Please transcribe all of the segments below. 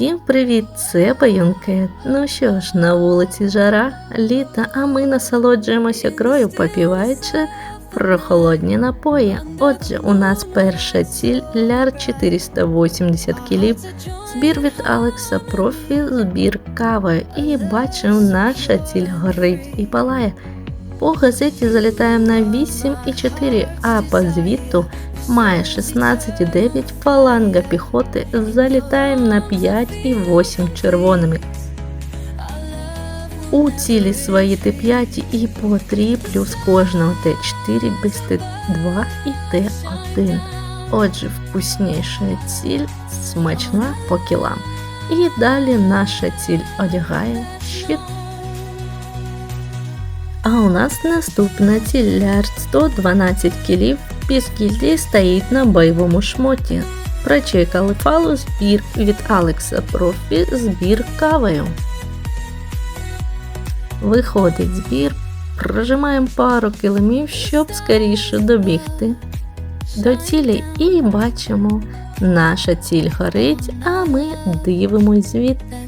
Усім привіт! Це Баюнкет. Ну що ж, на вулиці жара, літа, а ми насолоджуємося грою, попіваючи прохолодні напої. Отже, у нас перша ціль ляр 480 кілів, збір від Алекса Профі, збір кави. І бачимо, наша ціль горить і палає. По газеті залітаємо на 8,4, а по звіту має 16,9 фаланга піхоти, залітаємо на 5,8 червоними. У цілі свої Т5 і по 3 плюс кожного Т4 без Т2 і Т1. Отже, вкусніша ціль смачна по кілам. І далі наша ціль одягає щит. А у нас наступна ціль 112 кілів Піскільді стоїть на бойовому шмоті. Прочекали фалу збір від Алекса Профі збір кавою. Виходить збір, прожимаємо пару килимів, щоб скоріше добігти до цілі і бачимо, наша ціль горить, а ми дивимось звідти.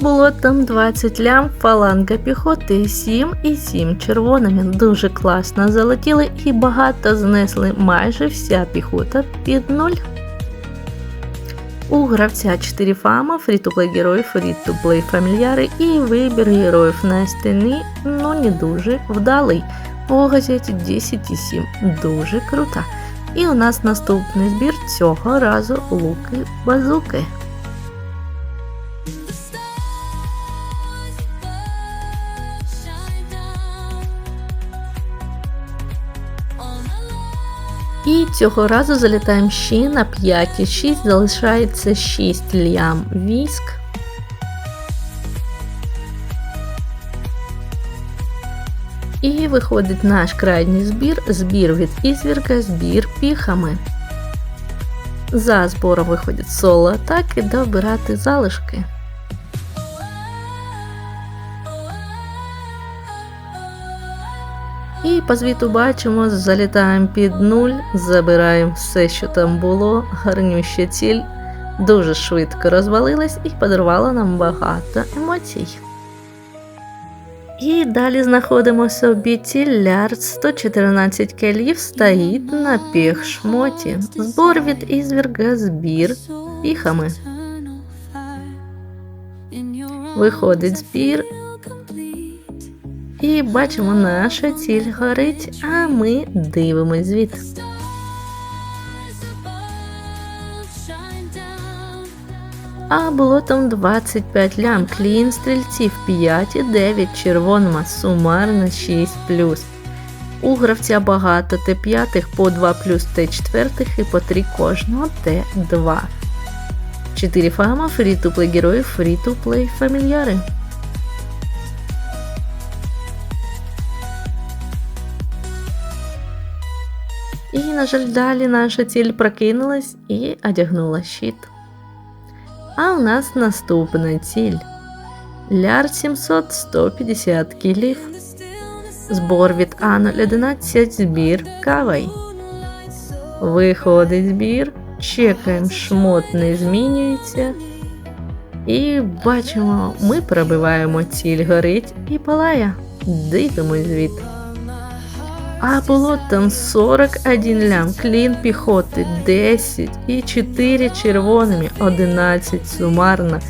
Було там 20 лям фаланга піхоти, 7 і 7 червоними. Дуже класно залетіли і багато знесли майже вся піхота під нуль. У гравця 4 фама, фрі-то-плей героїв, фрі-то-плей фамільяри і вибір героїв на стіні, ну не дуже вдалий. По газеті 10,7 дуже крута. І у нас наступний збір цього разу луки-базуки. Цього разу залітаємо ще на 5 і 6, залишається 6 лям військ. І виходить наш крайній збір, збір від ізвірка, збір піхами. За збором виходять соло атаки добирати залишки. По звіту бачимо, залітаємо під нуль, забираємо все, що там було, гарнюща ціль, дуже швидко розвалилась і подарувала нам багато емоцій. І далі знаходимо собі цілярд 114 келів стоїть на піхшмоті. Збор від ізвірга збір піхами. Виходить збір і бачимо, наша ціль горить, а ми дивимось звідти. А було там 25 лям, клін стрільців 5 і 9 червонома, сумарно 6 У гравця багато Т5 по 2 плюс Т4 і по 3 кожного Т2. 4 фама, фрі-то-плей героїв, фрі-то-плей фамільяри. На жаль, далі наша ціль прокинулась і одягнула щит. А у нас наступна ціль. Ляр 700 150 кілів. Збор від А011 збір кавай. Виходить збір. Чекаємо, шмот не змінюється. І бачимо, ми пробиваємо ціль горить і палає. Дивимось звідти. А було там 41 лям, клін піхоти, 10 і 4 червоними, 11 сумарно.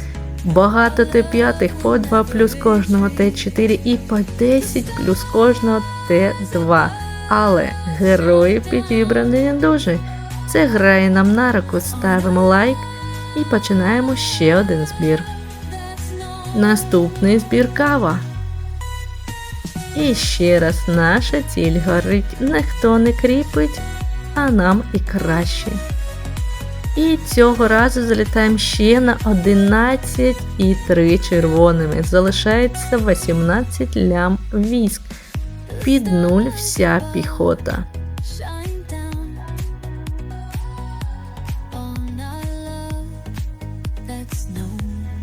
Багато Т5 по 2 плюс кожного Т4 і по 10 плюс кожного Т2. Але герої підібрані не дуже. Це грає нам на руку, ставимо лайк і починаємо ще один збір. Наступний збір кава. І ще раз наша ціль горить, ніхто не кріпить, а нам і краще. І цього разу залітаємо ще на 11 і 3 червоними. Залишається 18 лям військ. Під нуль вся піхота.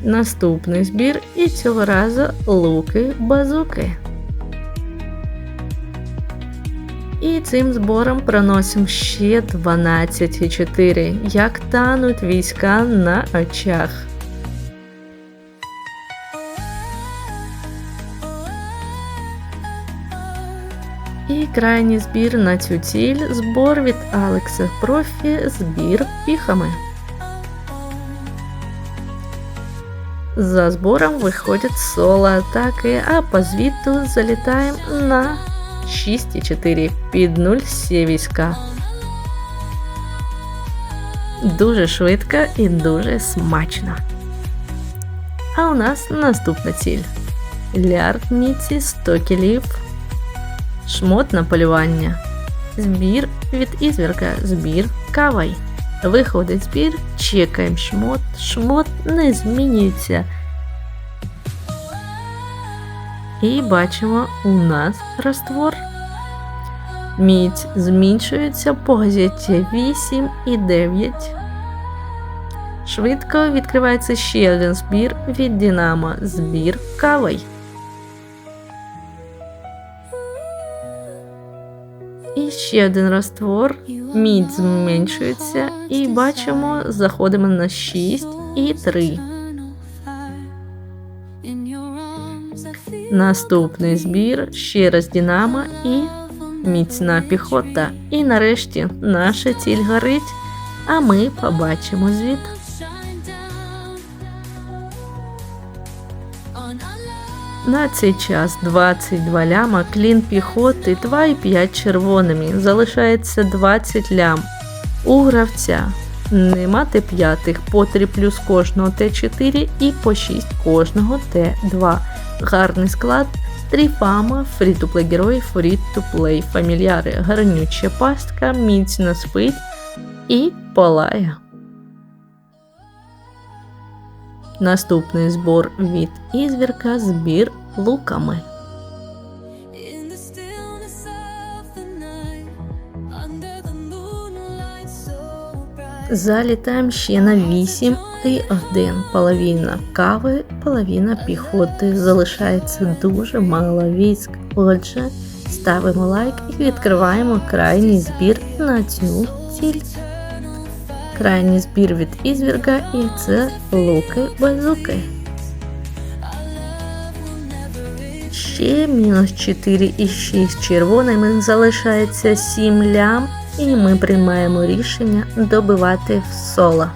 Наступний збір і цього разу луки-базуки. І цим збором проносимо ще 12,4, як тануть війська на очах. І крайній збір на цю ціль збор від Алекса Профі збір піхами. За збором виходять соло атаки, а по звіту залітаємо на 6,4 під 0 всі війська. Дуже швидко і дуже смачно. А у нас наступна ціль. Лярд Міці 100 кілів. Шмот на полювання. Збір від ізвірка. Збір кавай. Виходить збір, чекаємо шмот. Шмот не змінюється. І бачимо у нас раствор. Мідь зменшується по газеті 8 і 9. Швидко відкривається ще один збір від Динамо. Збір кавай. І ще один раствор. Мідь зменшується. І бачимо, заходимо на 6 і 3. Наступний збір, ще раз Динамо і міцна піхота. І нарешті наша ціль горить, а ми побачимо звіт. На цей час 22 ляма, клін піхоти, 2,5 червоними. Залишається 20 лям. У гравця мати п'ятих по 3 плюс кожного Т4 і по 6 кожного Т2. Гарний склад. Тріфама, фрі-то-плей герої, фрі-то-плей фамільяри, гарнюча пастка, міцно спить і палає. Наступний збор від ізвірка збір луками. Залітаємо ще на 8 і 1. Половина кави, половина піхоти. Залишається дуже мало військ. Отже, ставимо лайк і відкриваємо крайній збір на цю ціль. Крайній збір від ізвірга і це луки базуки. Ще мінус 4 і 6 червоними залишається 7 лям, і ми приймаємо рішення добивати в соло.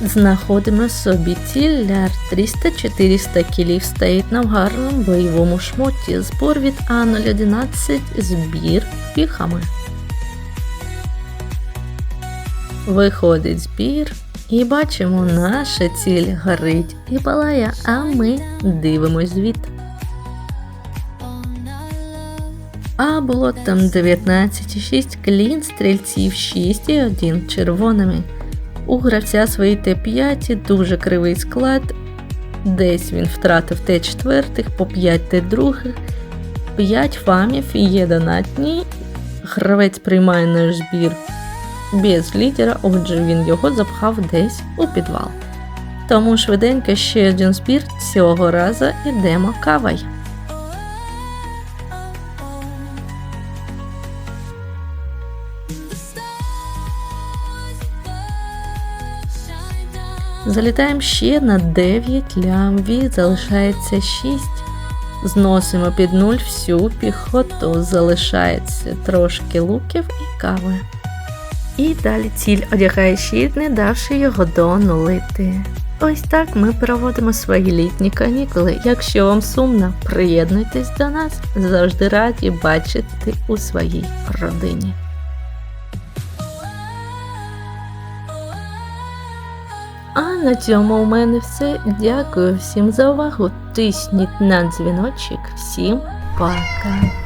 Знаходимо собі ціль ляр 300-400 кілів стоїть на гарному бойовому шмоті. Збор від А011 збір піхами. Виходить збір і бачимо, наша ціль горить і палає, а ми дивимось звіт. А було там 19,6 клін стрільців 6 і 1 червоними. У гравця свої Т5 дуже кривий склад. Десь він втратив Т4, по 5 Т2, 5 фамів і є донатні. Гравець приймає наш збір без лідера, отже він його запхав десь у підвал. Тому швиденько ще один збір цього разу ідемо кавай. Залітаємо ще на 9 лямві, залишається 6. Зносимо під нуль всю піхоту, залишається трошки луків і кави. І далі ціль одягає щит, не давши його донулити. Ось так ми проводимо свої літні канікули. Якщо вам сумно, приєднуйтесь до нас. Завжди раді бачити у своїй родині. А на цьому у мене все. Дякую всім за увагу. Тисніть на дзвіночок. Всім пока!